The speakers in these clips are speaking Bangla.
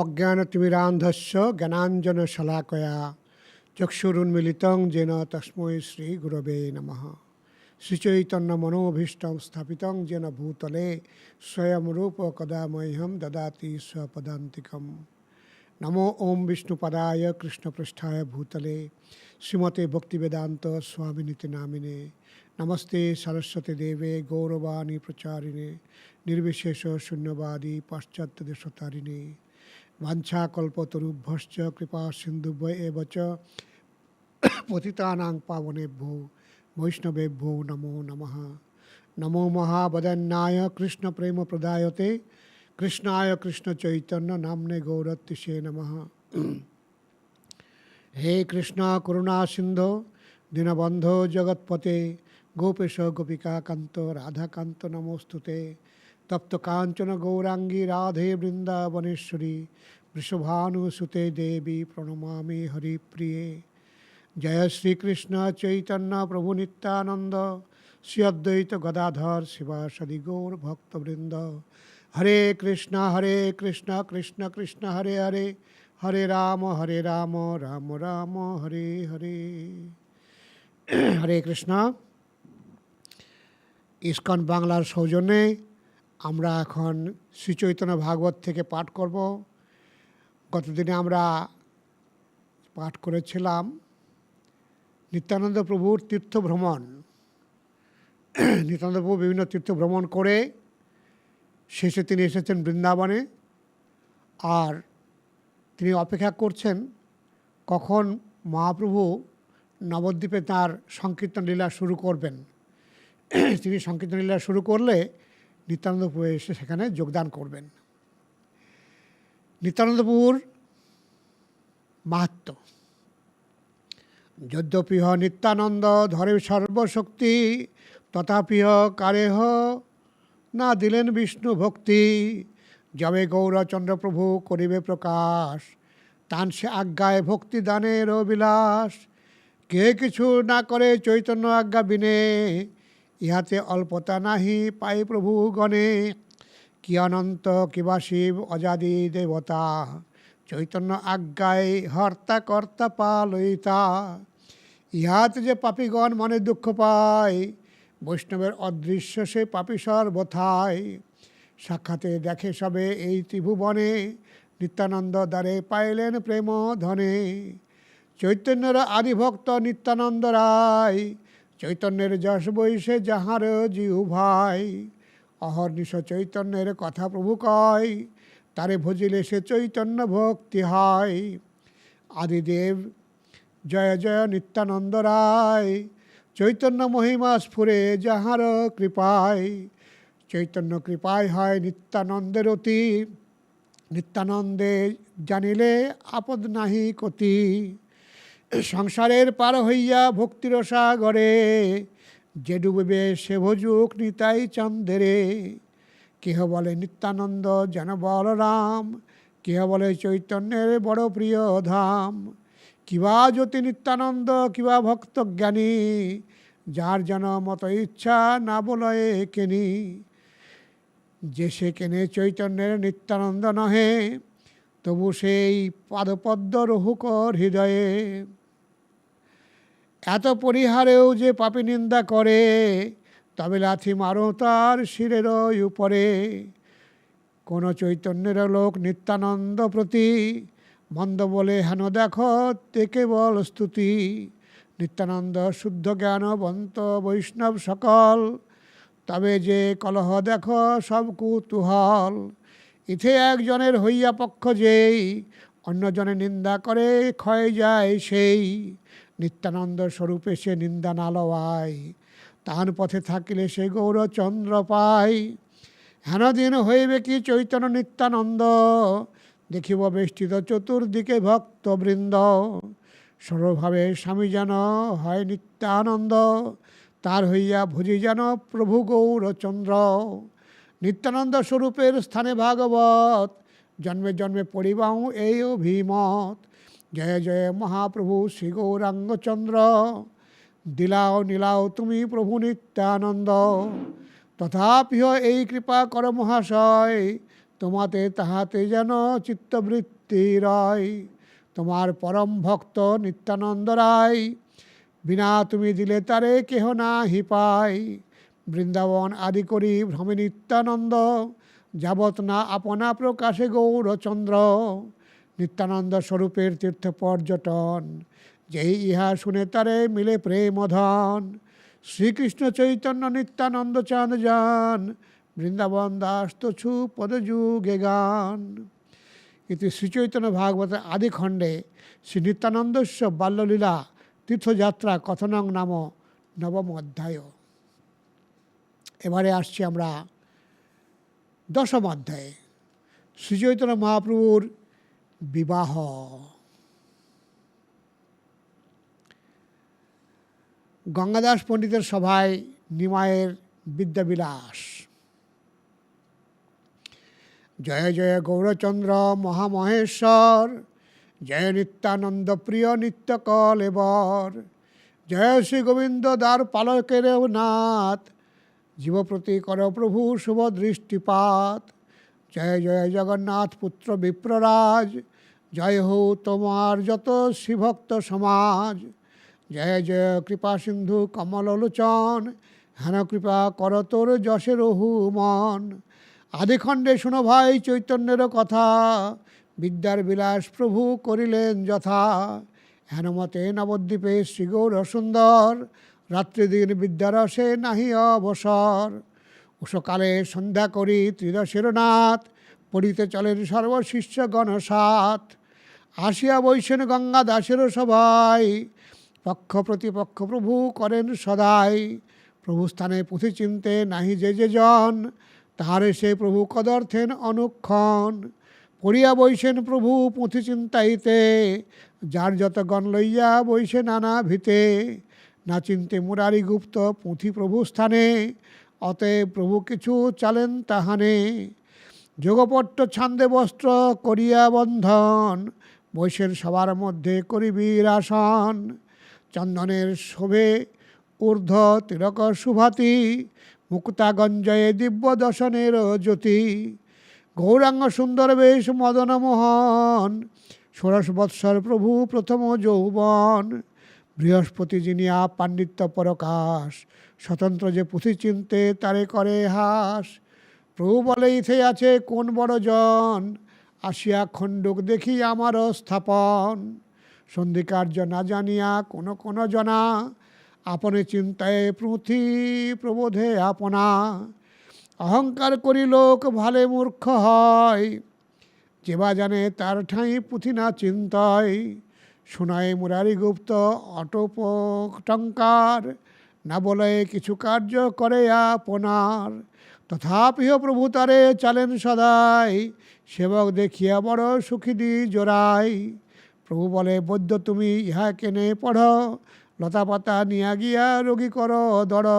অজ্ঞান অজ্ঞানতিমিরান্ধস্য জ্ঞানাঞ্জন শলাকয়া চক্ষুরুন্মিলিত যেন তস্মৈ শ্রী গুরবে নম শ্রীচৈতন্য মনোভীষ্ট স্থাপিত যেন ভূতলে স্বয়ং রূপ কদা মহ্যম দদাতি স্বদান্তিক নমো ওম বিষ্ণুপদায় কৃষ্ণপৃষ্ঠায় ভূতলে শ্রীমতে ভক্তিবেদান্ত স্বামীনীতি নামিনে নমস্তে সরস্বতী দেবে গৌরবাণী প্রচারিণে নির্বিশেষ শূন্যবাদী পাশ্চাত্য দেশতারিণী বাঞ্ছাকল্পতরুভ্যশ্চ কৃপা সিন্ধুভ্য এব চ পতিতানাং পাবনেভ্যো বৈষ্ণবেভ্যো নমো নমঃ নমো মহাবদন্যায় কৃষ্ণ প্রেম প্রদায়তে কৃষ্ণায় কৃষ্ণ চৈতন্য নামনে গৌরত্তিষে নমঃ হে কৃষ্ণ করুণা সিন্ধু দীনবন্ধ জগৎপতে গোপেশ তপ্ত কাঞ্চন গৌরাঙ্গী রাধে বৃন্দাবনেশ্বরী, বৃষভানুসুতে দেবী প্রণমামি হরিপ্রিয়ে। জয় শ্রীকৃষ্ণ চৈতন্য প্রভু নিত্যানন্দ, শ্রী অদ্বৈত গদাধর শিবাসদি গৌর ভক্তবৃন্দ। হরে কৃষ্ণ হরে কৃষ্ণ কৃষ্ণ কৃষ্ণ, হরে হরে হরে রাম হরে রাম রাম রাম, হরে হরে। হরে কৃষ্ণ। ইস্কন বাংলার সৌজন্যে আমরা এখন শ্রীচৈতন্য ভাগবত থেকে পাঠ করব। গতদিনে আমরা পাঠ করেছিলাম নিত্যানন্দ প্রভুর তীর্থ ভ্রমণ। নিত্যানন্দ প্রভু বিভিন্ন তীর্থ ভ্রমণ করে শেষে তিনি এসেছেন বৃন্দাবনে। আর তিনি অপেক্ষা করছেন কখন মহাপ্রভু নবদ্বীপে তার সংকীর্তন লীলা শুরু করবেন। তিনি সংকীর্তন লীলা শুরু করলে নিত্যানন্দ প্রভু এসে সেখানে যোগদান করবেন। নিত্যানন্দপুর মাহাত্ম যদ্যপিহ নিত্যানন্দ ধরে সর্বশক্তি, তথাপিহ কারেহ না দিলেন বিষ্ণু ভক্তি। যবে গৌরচন্দ্র প্রভু করিবে প্রকাশ, তান সে আজ্ঞায় ভক্তি দানের বিলাস কে কিছু না করে চৈতন্য আজ্ঞা বিনে ইহাতে অল্পতা নাহি, পাই প্রভু গণে। কি অনন্ত কিবা শিব, অজাদি দেবতা। চৈতন্য আজ্ঞায় হর্তা কর্তা পালইতা ইহাতে যে পাপীগণ মনে দুঃখ পায়, বৈষ্ণবের অদৃশ্য সে পাপী সর্বথায়। সাক্ষাতে দেখে সবে এই ত্রিভুবনে, নিত্যানন্দ দ্বারে পাইলেন প্রেম ধনে। চৈতন্যের আদিভক্ত নিত্যানন্দ রায় চৈতন্যের যশ বৈশে যাহার জিহু ভাই। অহর্নিশ চৈতন্যের কথা প্রভু কয়, তারে ভজিলে সে চৈতন্য ভক্তি হয়। আদিদেব, জয় জয় নিত্যানন্দ রায়, চৈতন্য মহিমা স্ফুরে যাহার কৃপায়। চৈতন্য কৃপায় হয় নিত্যানন্দের অতি, নিত্যানন্দে জানিলে আপদ নাহি কতি। সংসারের পার হইয়া ভক্তির সাগরে, যে ডুবিবে সে ভজুক নিতাই চন্দেরে। কেহ বলে নিত্যানন্দ, যেন বলরাম। কেহ বলে চৈতন্যের বড় প্রিয় ধাম। কিবা জ্যোতি নিত্যানন্দ, কিবা ভক্ত জ্ঞানী। যার যেন মত ইচ্ছা না বলয়ে কেনি। যে সে কেনে চৈতন্যের নিত্যানন্দ নহে, তবু সেই পাদপদ্ম রহুকর হৃদয়ে। এত পরিহারেও যে পাপি নিন্দা করে, তবে লাথি মারো তার শিরের উপরে। কোন চৈতন্যের লোক নিত্যানন্দ প্রতি মন্দ বলে হেন দেখো, তে কেবল স্তুতি। নিত্যানন্দ শুদ্ধ জ্ঞানবন্ত বৈষ্ণব সকল, তবে যে কলহ দেখো, সব কুতুহল। ইথে একজনের হইয়া পক্ষ যেই, অন্যজনে নিন্দা করে ক্ষয় যায় সেই। নিত্যানন্দ স্বরূপে সে নিন্দা না লওয়ায় তাহার পথে থাকিলে সে গৌরচন্দ্র পায় হেন দিন হইবে কি চৈতন্য নিত্যানন্দ? দেখিব বেষ্টিত চতুর্দিকে ভক্তবৃন্দ। সর্বভাবে স্বামী যেন হয় নিত্যানন্দ, তার হইয়া ভুজি যেন প্রভু গৌরচন্দ্র। নিত্যানন্দ স্বরূপের স্থানে ভাগবত, জন্মে জন্মে পড়িবাও এই অভিমত। জয় জয় মহাপ্রভু শ্রী গৌরাঙ্গচন্দ্র দিলাও নীলাও তুমি প্রভু নিত্যানন্দ। তথাপিও এই কৃপা কর মহাশয়, তোমাতে তাহাতে যেন চিত্তবৃত্তি রয়। তোমার পরম ভক্ত নিত্যানন্দ রায়, বিনা তুমি দিলে তারে কেহ না হি পাই বৃন্দাবন আদি করি ভ্রমে নিত্যানন্দ, যাবৎ না আপনা প্রকাশে গৌরচন্দ্র। নিত্যানন্দ স্বরূপের তীর্থ পর্যটন। যেই ইহা শুনে তারে মিলে প্রেমধন শ্রীকৃষ্ণ চৈতন্য নিত্যানন্দ চাঁদ যান। বৃন্দাবন দাস তছু পদযুগে গান। ইতি শ্রীচৈতন্য ভাগবত আদি খণ্ডে শ্রী নিত্যানন্দস্য বাল্যলীলা তীর্থযাত্রা কথনং নাম নবম অধ্যায়। এবারে আসছি আমরা দশম অধ্যায়ে। শ্রীচৈতন্য মহাপ্রভুর বিবাহ। গঙ্গাদাস পণ্ডিতের সভায় নিমায়ের বিদ্যাবিলাস। জয় জয় গৌরচন্দ্র মহামহেশ্বর, জয় নিত্যানন্দ প্রিয় নিত্য কলেবর জয় শ্রী গোবিন্দ দ্বার পালকের নাথ, জীবপ্রতি কর প্রভু শুভ দৃষ্টিপাত, জয় জয় জগন্নাথ পুত্র বিপ্ররাজ জয় হো তোমার যত শ্রীভক্ত সমাজ। জয় জয়, কৃপা সিন্ধু কমল লোচন। হেন কৃপা কর তোর যশের মন। আদিখণ্ডে শোনো ভাই চৈতন্যের কথা। বিদ্যার বিলাস প্রভু করিলেন যথা। হেনমতে নবদ্বীপে শ্রীগৌর সুন্দর। রাত্রিদিন বিদ্যারসে নাহি অবসর। উষকালে সন্ধ্যা করি ত্রিদশের নাথ। পড়িতে চলেন সর্বশিষ্য গণসাত। আসিয়া বৈশেন গঙ্গা দাসেরও সবাই পক্ষ প্রতিপক্ষ প্রভু করেন সদাই। প্রভু স্থানে পুঁথি চিনতে নাহি যে যে জন, তাহারে সে প্রভু কদর্থেন অনুক্ষণ। পড়িয়া বৈশেন প্রভু পুঁথি চিন্তাইতে, যার যত গণ লইয়া বৈশে নানা ভিতে। না চিনতে মুরারি গুপ্ত পুঁথি প্রভু স্থানে, অতএব প্রভু কিছু চালেন তাহানে। যোগপট্ট ছান্দে বস্ত্র করিয়া বন্ধন বৈশের সবার মধ্যে করিবীর আসন চন্দনের শোভে ঊর্ধ্ব তিলক সুভাতি, মুক্তাগঞ্জয়ে দিব্য দর্শনের জ্যোতি। গৌরাঙ্গ সুন্দর বেশ মদন মোহন, ষোড়শ বৎসর প্রভু প্রথম যৌবন। বৃহস্পতি জিনিয়া পাণ্ডিত্য পরকাশ, স্বতন্ত্র যে পুঁথি চিনতে তারে করে হাস। প্রভু বলে ইথে আছে কোন বড় জন আসিয়া খণ্ডক দেখি আমার স্থাপন সন্ধিকার্য না জানিয়া কোন কোন জনা, আপনে চিন্তায় পুঁথি প্রবোধে আপনা। অহংকার করি লোক ভালে মূর্খ হয় যেবা জানে তার ঠাঁই পুঁথি না চিন্তায়। শোনায় মুরারি গুপ্ত অটোপটঙ্কার না বলে কিছু কার্য করে আপনার। তথাপিও প্রভু তারে চালেন সদাই, সেবক দেখিয়া বড় সুখী দি জোড়াই। প্রভু বলে, বৈদ্য, তুমি ইহা কেনে পড়? লতা পাতা নিয়া গিয়া রোগী কর দড়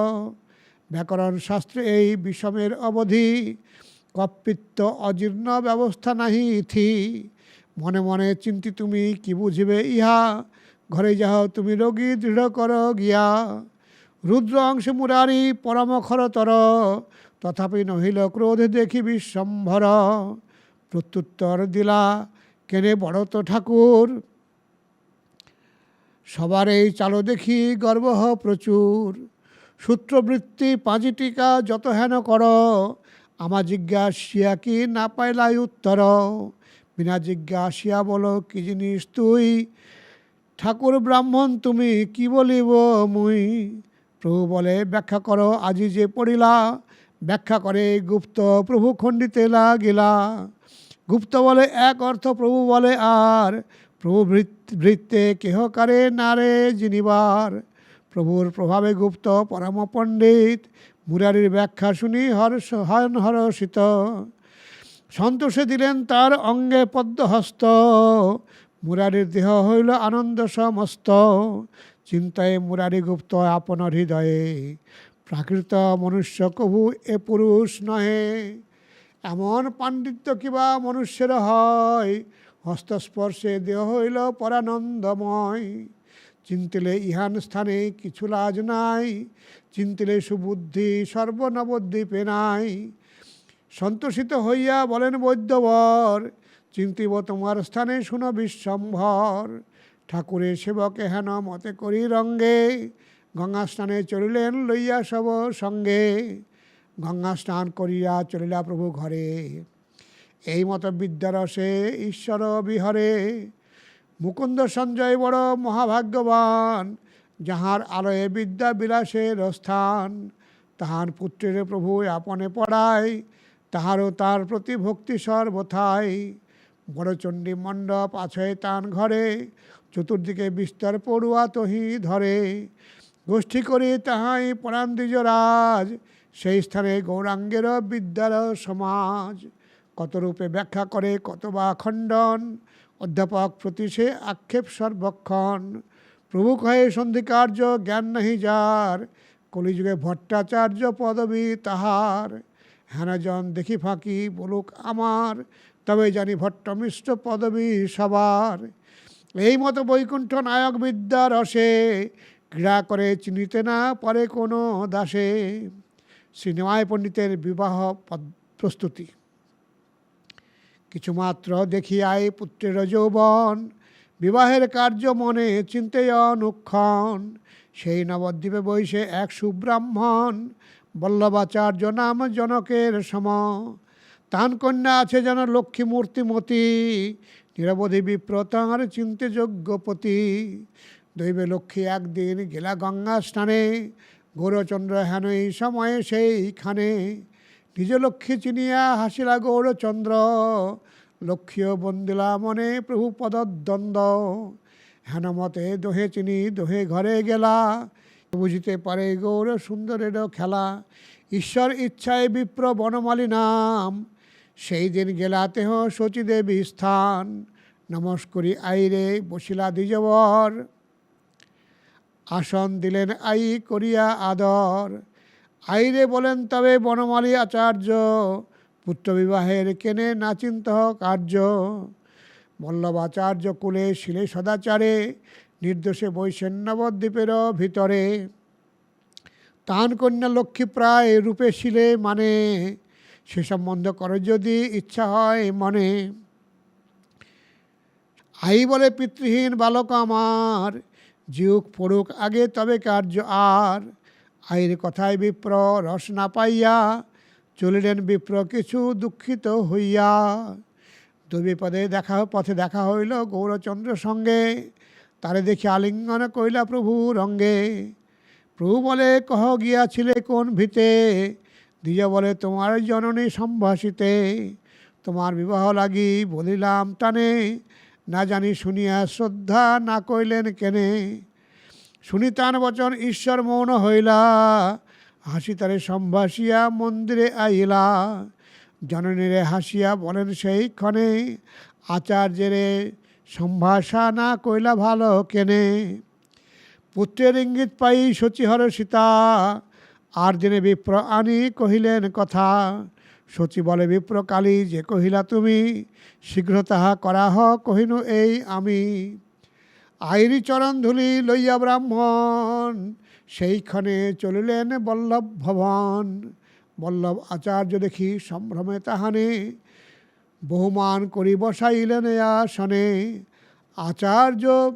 ব্যাকরণ শাস্ত্রে এই বিষমের অবধি, কপিত্ত অজীর্ণ ব্যবস্থা নাহি থি মনে মনে চিন্তি তুমি কি বুঝিবে ইহা? ঘরে যাহ তুমি রোগী দৃঢ় কর গিয়া। রুদ্র অংশ মুরারি পরম খরতর তথাপি নহিল ক্রোধ দেখি বিশ্বম্ভর প্রত্যুত্তর দিলা, কেনে বড় তো ঠাকুর? সবার এই চালো দেখি গর্ব প্রচুর। সূত্রবৃত্তি পাঁচি টিকা যত হেন কর আমার জিজ্ঞাসিয়া কি না পাইলাই উত্তর? বিনা জিজ্ঞাসিয়া বলো, কি জিনিস তুই? ঠাকুর ব্রাহ্মণ, তুমি কি বলিব মুই? প্রভু বলে, ব্যাখ্যা করো, আজি যে পড়িলা, ব্যাখ্যা করে গুপ্ত প্রভু খণ্ডিতে লাগিলা। গুপ্ত বলে, এক অর্থ প্রভু বলে আর, প্রভু বৃত্তে কেহ কারে নারে জিনিবার। প্রভুর প্রভাবে গুপ্ত পরম পণ্ডিত মুরারির ব্যাখ্যা শুনি হর্ষ, হয়ন হরষিত। সন্তোষে দিলেন তার অঙ্গে পদ্মহস্ত, মুরারির দেহ হইল আনন্দ সমস্ত। চিন্তায় মুরারি গুপ্ত আপন হৃদয়ে, প্রাকৃত মনুষ্য কভু এ পুরুষ নহে। এমন পাণ্ডিত্য কিবা মনুষ্যের হয়, হস্তস্পর্শে দেহ হইল পরানন্দময়। চিন্তিলে ইহান স্থানে কিছু লাজ নাই, চিন্তিলে সুবুদ্ধি সর্বনবদ্বীপে নাই। সন্তোষিত হইয়া বলেন বৈদ্যবর, চিন্তিব তোমার স্থানে শুনো বিশ্বম্ভর। ঠাকুরের সেবকে হেন মতে করি রঙ্গে। গঙ্গা স্নানে চলিলেন লইয়া সব সঙ্গে। গঙ্গা স্নান করিয়া চলিলা প্রভু ঘরে। এই মতো বিদ্যারসে ঈশ্বর বিহরে। মুকুন্দ সঞ্জয় বড় মহাভাগ্যবান, যাহার আলয়ে বিদ্যা বিলাসের স্থান তাহার পুত্রের প্রভু আপনে পড়ায়, তাহারও তার প্রতি ভক্তি সর্বথায়। বড়চণ্ডী মণ্ডপ আছে তান ঘরে চতুর্দিকে বিস্তর পড়ুয়া তহি ধরে। গোষ্ঠী করে তাহাই পরাণ দ্বিজরাজ সেই স্থানে গৌরাঙ্গের বিদ্যার সমাজ। কত রূপে ব্যাখ্যা করে কত বা খণ্ডন? অধ্যাপক প্রতি সে আক্ষেপ সর্বক্ষণ। প্রভু কহে সন্ধিকার্য জ্ঞান নাহি যার, কলিযুগে ভট্টাচার্য পদবী তাহার। হেনজন দেখি ফাঁকি বলুক আমার, তবে জানি ভট্টমিষ্ট পদবী সবার। এই মতো বৈকুণ্ঠ নায়ক বিদ্যা রসে, ক্রীড়া করে চিনিতে না পারে কোনো দাসে। সিনেমায় পণ্ডিতের বিবাহ প্রস্তুতি। কিছুমাত্র দেখিয়াই পুত্রের যৌবন, বিবাহের কার্য মনে চিন্তে অনুক্ষণ। সেই নবদ্বীপে বৈশে এক সুব্রাহ্মণ, বল্লভাচার্য নাম জনকের সম। তান কন্যা আছে যেন লক্ষ্মী মূর্তিমতী নিরবধি বিপ্র তাঁর চিন্তে যোগ্যপতি দৈবে লক্ষ্মী একদিন গেলা গঙ্গা স্নানে, গৌরচন্দ্র হেন এই সময়ে সেইখানে। নিজ লক্ষ্মী চিনিয়া হাসিলা গৌরচন্দ্র, লক্ষ্মীও বন্দিলা মনে প্রভু পদদ্বন্দ্ব। হেন মতে দোহে চিনি, দোহে ঘরে গেলা, বুঝিতে পারে গৌর সুন্দরেরও খেলা। ঈশ্বর ইচ্ছায় বিপ্র বনমালী নাম সেই দিন গেলা তেহ শচীদেবী স্থান। নমস্করি আইরে বসিলা দ্বিজবর। আসন দিলেন আই করিয়া আদর। আইরে বলেন তবে বনমালী আচার্য, পুত্র বিবাহের কেনে নাচিন্ত কার্য। বল্লভাচার্য কুলে শিলে সদাচারে, নির্দোষে বৈশেন নবদ্বীপের ভিতরে। তান কন্যা লক্ষ্মী প্রায় রূপে শিলে মানে সে সম্বন্ধ করে। যদি ইচ্ছা হয় মনে, আই বলে পিতৃহীন বালক আমার জিউক পড়ুক আগে তবে কার্য আর। আইর কথায় বিপ্র রস না পাইয়া চলিলেন বিপ্র কিছু দুঃখিত হইয়া। দুবিপদে দেখা, পথে দেখা হইল গৌরচন্দ্র সঙ্গে, তারে দেখি আলিঙ্গন কইলা প্রভু রঙ্গে প্রভু বলে, কহ গিয়াছিলে কোন ভিতে? দ্বিজ বলে, তোমার জননী সম্ভাষিতে তোমার বিবাহ লাগি বলিলাম টানে। না জানি শুনিয়া শ্রদ্ধা না কইলেন কেনে। শুনি তান বচন, ঈশ্বর মৌন হইলা। হাসি তারে সম্ভাসিয়া মন্দিরে আইলা। জননীরে হাসিয়া বলেন, সেই ক্ষণে আচার্যেরে সম্ভাষা না কইলা ভালো কেনে। পুত্রের ইঙ্গিত পাই শচীহর সীতা। আর দিনে বিপ্র আনি কহিলেন, কথা সচি বলে বিপ্র কালী যে কহিলা তুমি, শীঘ্র তাহা করা হ, কহিনু এই আমি। আইরি চরণ ধুলি লইয়া ব্রাহ্মণ, সেইখানে চলিলেন বল্লভ ভবন। বল্লভ আচার্য দেখি সম্ভ্রমে তাহানে, বহুমান করি বসাইলেন আসনে। আচার্য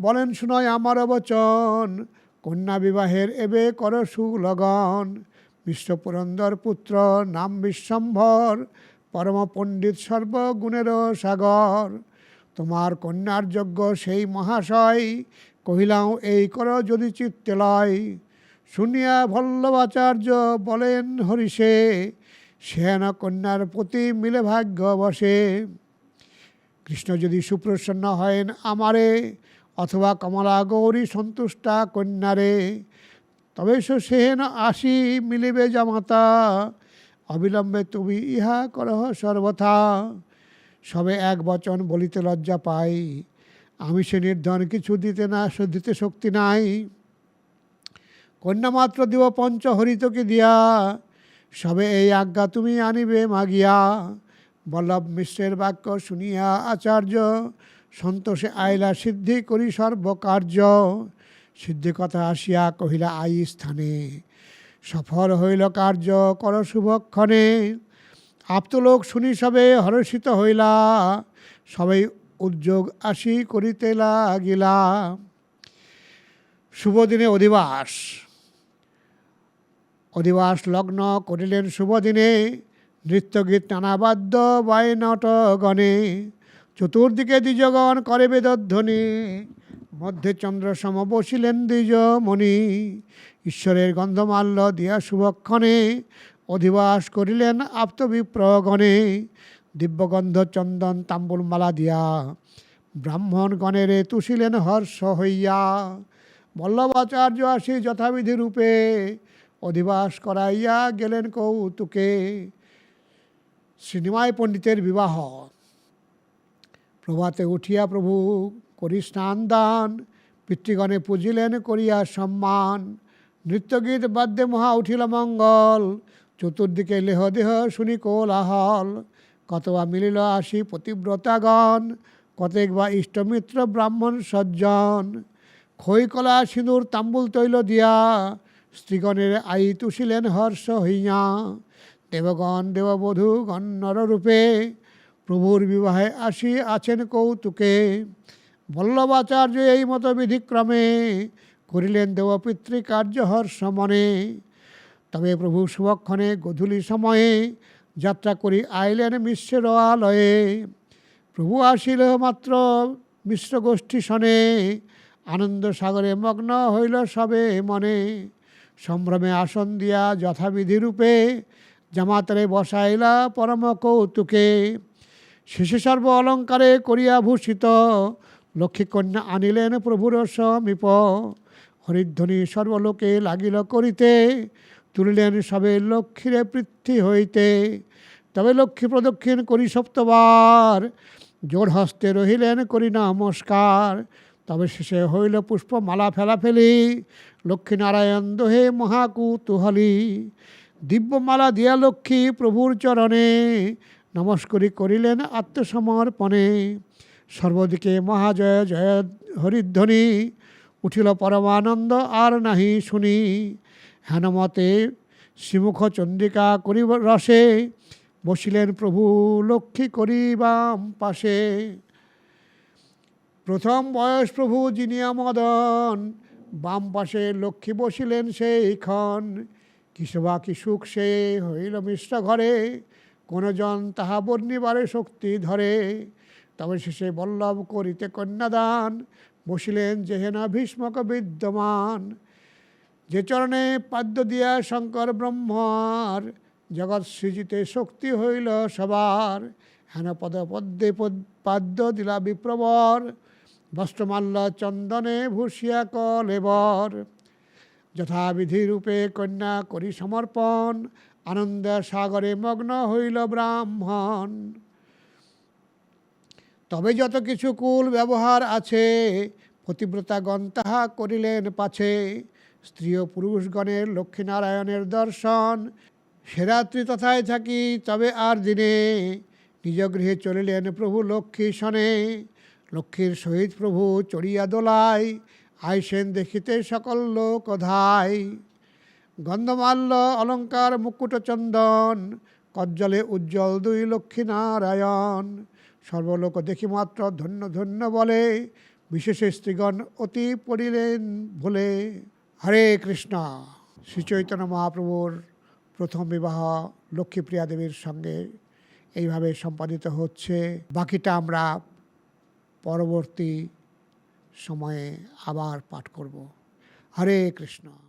বলেন, শুনয় আমার বচন কন্যা বিবাহের এবে কর সুলগন বিশ্বপুরন্দর পুত্র নাম বিশ্বম্ভর পরম পণ্ডিত সর্বগুণের সাগর। তোমার কন্যার যজ্ঞ সেই মহাশয় কহিলাম এই কর যদি চিত্তে লয় শুনিয়া ভল্লভাচার্য বলেন হরিষে সেন কন্যার প্রতি মিলে ভাগ্য বসে। কৃষ্ণ যদি সুপ্রসন্ন হয়েন আমারে অথবা কমলা গৌরী সন্তুষ্টা কন্যারে, তবে সেহেন আসি মিলিবে জামাতা, অবিলম্বে তুমি ইহা করহ সর্বথা। সবে এক বচন বলিতে লজ্জা পাই, আমি সে নির্ধন কিছু দিতে না দিতে শক্তি নাই। কন্যা মাত্র দিব পঞ্চ হরিতকে দিয়া, সবে এই আজ্ঞা তুমি আনিবে মাগিয়া। বল্লভ মিশ্রের বাক্য শুনিয়া আচার্য সন্তোষে আইলা, সিদ্ধি করি সর্বকার্য। সিদ্ধি কথা আসিয়া কহিলা, আই স্থানে, সফল হইল কার্য, কর শুভক্ষণে। আপ্তলোক শুনি সবে হর্ষিত হইলা, সবাই উদ্যোগ আসি করিতে লাগিলা। শুভ দিনে অধিবাস। অধিবাস লগ্ন করিলেন শুভ দিনে, নৃত্যগীত নানাবাদ্য বায়নট গণে চতুর্দিকে দ্বিজগণ করে বেদধ্বনি। মধ্যে চন্দ্র সম বসিলেন দ্বিজমণি। ঈশ্বরের গন্ধমাল্য দিয়া শুভক্ষণে অধিবাস করিলেন আপ্তবিপ্রগণে দিব্যগন্ধ চন্দন তাম্বুলমালা দিয়া ব্রাহ্মণ গণেরে তুষিলেন হর্ষ হইয়া। বল্লভাচার্য আসি যথাবিধি রূপে অধিবাস করাইয়া গেলেন কৌতুকে। শ্রীনিমায় পণ্ডিতের বিবাহ। প্রভাতে উঠিয়া প্রভু, করি স্নান দান, পিতৃগণে পুজিলেন, করিয়া সম্মান। নৃত্যগীত বাদ্যে মহা উঠিল মঙ্গল, চতুর্দিকে লেহ দেহ শুনি কোলাহল। কতবা মিলিল আসি পতিব্রতাগণ, কতেক বা ইষ্টমিত্র ব্রাহ্মণ সজ্জন। খৈকলা সিঁদুর তাম্বুল তৈল দিয়া, স্ত্রীগণের আই তুষিলেন হর্ষ হইয়া। দেবগণ, দেববধূ গণ্যরূপে প্রভুর বিবাহে আসি আছেন কৌতুকে। বল্লভাচার্য এই মতো বিধিক্রমে করিলেন দেবপিতৃকার্য হর্ষ মনে তবে প্রভু শুভক্ষণে গধূলি সময়ে যাত্রা করি আইলেন মিশ্রের আলয়ে। প্রভু আসিল মাত্র মিশ্র গোষ্ঠী শনে আনন্দ সাগরে মগ্ন হইল সবে মনে। সম্ভ্রমে আসন দিয়া যথাবিধি রূপে জামাতরে বসাইলা পরম কৌতুকে। শেষে সর্ব অলঙ্কারে করিয়া ভূষিত। লক্ষ্মীকন্যা আনিলেন প্রভুর সমীপ। হরিধ্বনি সর্বলোকে লাগিল করিতে, তুলিলেন সবে লক্ষ্মীরে পৃথ্বী হইতে। তবে লক্ষ্মী প্রদক্ষিণ করি সপ্তবার জোর হস্তে রহিলেন করি নমস্কার। তবে শেষে হইল পুষ্পমালা ফেলাফেলি, লক্ষ্মীনারায়ণ দোহে মহাকুতুহলী দিব্যমালা দিয়া লক্ষ্মী প্রভুর চরণে নমস্করি করিলেন আত্মসমর্পণে। সর্বদিকে মহাজয় জয় হরিধ্বনি, উঠিল পরমানন্দ আর নাহি শুনি। হেনমতে শ্রীমুখ চন্দ্রিকা করিব রসে, বসিলেন প্রভু লক্ষ্মী করিবাম পাশে। প্রথম বয়স প্রভু জিনিয়া মদন বাম পাশে লক্ষ্মী বসিলেন সেইক্ষণ কিশোবা কি সুখ সে হইল মিশ্র ঘরে। কোনজন তাহা বর্ণিবারে শক্তি ধরে। তবে শেষে বল্লভ করিতে কন্যাদান, বসিলেন যেহেনা ভীষ্মক বিদ্যমান। যে চরণে পাদ্য দিয়া শঙ্কর ব্রহ্মার, জগৎ সৃজিতে শক্তি হইল সবার। হেন পদ পদ্মে পাদ্য দিলা বিপ্রবর, বস্ত্রমাল্য চন্দনে ভূষিয়া কলেবর। যথাবিধি রূপে কন্যা করি সমর্পণ আনন্দ সাগরে মগ্ন হইল ব্রাহ্মণ। তবে যত কিছু কুল ব্যবহার আছে পতিব্রতাগণ তাহা করিলেন পাছে। স্ত্রী ও পুরুষগণের লক্ষ্মীনারায়ণের দর্শন সেরাত্রি তথায় থাকি, তবে আর দিনে। নিজ গৃহে চলিলেন প্রভু লক্ষ্মী শনে লক্ষ্মীর সহিত প্রভু চড়িয়া দোলায়, আইসেন দেখিতে সকল লোক ধায় গন্ধমাল্য অলঙ্কার মুকুট চন্দন কজ্জলে উজ্জ্বল দুই লক্ষ্মী নারায়ণ। সর্বলোক দেখি মাত্র ধন্য ধন্য বলে, বিশেষে স্ত্রীগণ অতি পড়িলেন ভুলে। হরে কৃষ্ণ। শ্রী চৈতন্য মহাপ্রভুর প্রথম বিবাহ লক্ষ্মীপ্রিয়া দেবীর সঙ্গে এইভাবে সম্পাদিত হচ্ছে। বাকিটা আমরা পরবর্তী সময়ে আবার পাঠ করব। হরে কৃষ্ণ।